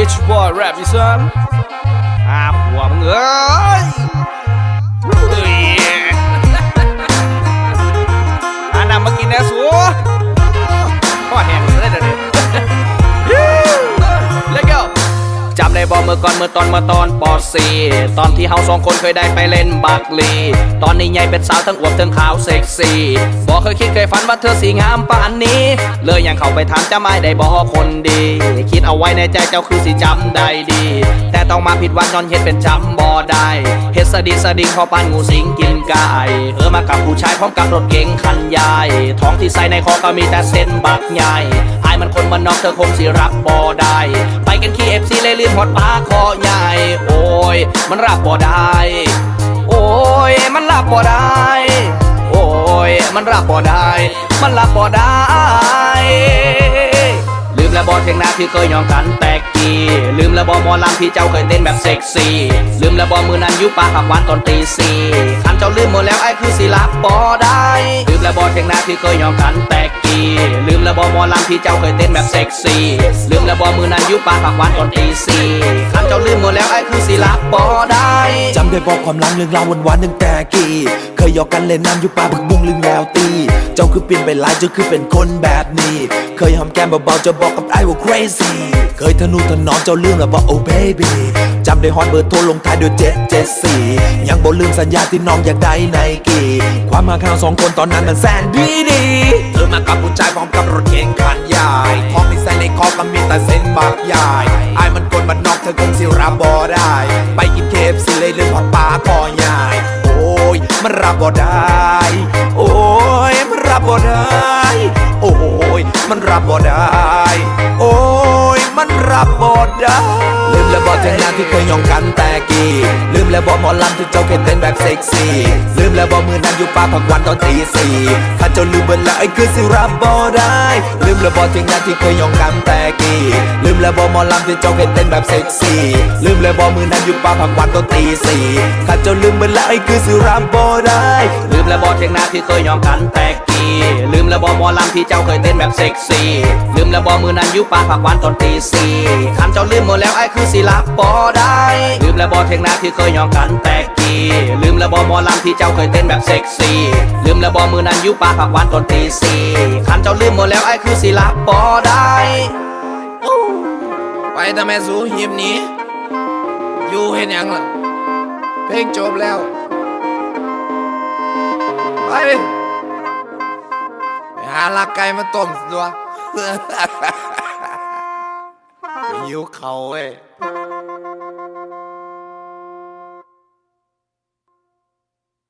Each boy rap อีสา บอกเมื่อก่อนเมื่อตอนเมื่อตอนปอสีตอนที่เฮาสองคนเคยได้ไปเล่นบักลี ตอนนี้ใหญ่เป็นสาวทั้งอวบทั้งขาวเซ็กซี่บอกเคยคิดเคยฝันว่าเธอสีงามป่านนี้ เลยยังเข้าไปถามจะไม่ได้บอกคนดี คิดเอาไว้ในใจเจ้าคือสิจำได้ดี แต่ต้องมาผิดหวันย้อนเฮ็ดเป็นจำบ่ได้เฮ็ดสะดิสะดิงพอปานงูสิงกินก่เออ มากับผู้ชายพร้อมกับรถเก๋งคันใหญ่ท้องที่ใส่ในคอก็มีแต่เส้นบักใหญ่อายมันคนบ้านนอกเธอคงสิรับบ่ได้ ไปกันขี้เอฟซีเลยลืมหอดปลาคอใหญ่ โอ้ย มันรับบ่ได้ โอ้ย มันรับบ่ได้ โอ้ย มันรับบ่ได้ มันรับบ่ได้ลืมแล้วบอเทียงนาที่เคยยองกันแตกกีลืมแล้วบอหมอลำที่เจ้าเคยเต้นแบบเซ็กซี่ ลืมแล้วบอมือนั้นยุปาหักหวานตอนตีสี่คันเจ้าลืมหมดแล้ว คือสิลับบอได้ลืมแล้วบอเทงหน้าที่เคยยอมกันแตกกีลืมแล้วบอหมอลำที่เจ้าเคยเต้นแบบเซ็กซี่ลืมแล้วบอมือนั้นยุปากปากหวานตอนตีสี่คันเจ้าลืมหมดแล้วไอ้คือสิลับบอได้ จำได้บอกความหลังเรื่องราววันวานๆตั้งแต่กี่เคยหยอกกันเล่นน้ำอยู่ป่าบึกบุงลืมแล้วตี เจ้าคือเปลี่ยนไปหลายเจ้าคือเป็นคนแบบนี้ เคยหอมแก้มเบาๆจะบอกกับไอ้ว่า crazy เคยทะนุถนอมเจ้าลืมแล้วบอก oh baby จำได้ฮอตเบอร์โทรลงท้ายด้วยเจ็ดเจ็ดสี่ยังบ่ลืมสัญญาที่น้องอยากได้ไนกี้ความหาข้าวสองคนตอนนั้นมันแสนดีดีเธอมากับผู้ชายพร้อมกับรถเก๋งคันใหญ่ท้องที่ใส่ในคอก็มีแต่เส้นบากใหญ่ไอ้มันคนมันนอกเธอคงสิรับบ่ได้ ไปกินเคฟ บบ่ได้ โอ้ยมันรับบ่ได้ โอ้ยมันรับบ่ได้ โอ้ยมันรับบ่ได้ลืมแล้วบ่เทียงนาที่เคยยองกันแต่กี้ แล้วบ่หมอลำที่เจ้าเคยเต้นแบบเซ็กซี่ลืมแล้วบ่มือนั้นอยู่ป่าผักวันตอนตีสี่ถ้าเจ้าลืมเบิดแล้วไอ้คือสิรับบ่ได้ลืมแล้วบ่เทียงนาที่เคยยองกันแต่กี้ลืมแล้วบ่หมอลำที่เจ้าเคยเต้นแบบเซ็กซี่ลืมแล้วบ่มือนั้นอยู่ป่าผักวันตอนตีสี่ถ้าเจ้าลืมเบิดแล้วไอ้คือสิรับบ่ได้ ลืมแล้วบอเทียงนาที่เคยยอมกันแตกกีลืมแล้วบอกหมอลำที่เจ้าเคยเต้นแบบเซ็กซี่ลืมแล้วบอกมือนั้นอยุปาผักวานตอนตีสี่คันเจ้าลืมหมดแล้วไอ้คือสิลับบอได้ แล้วบอเทงนาที่เคยยอมกันแตกกีลืมแล้วบอมอลำที่เจ้าเคยเต้นแบบเซ็กซี่ลืมแล้วบอมือนั้นยุปาผักหวานตอนตีสี่คันเจ้าลืมหมดแล้วไอ้คือสิลับอได้ไปทำไมสู้หิมหนี้ อยู่เห็นยังล่ะเพลงจบแล้วไปไปหาลักไก่มาต้มตัวไปหิวเขาเว้ย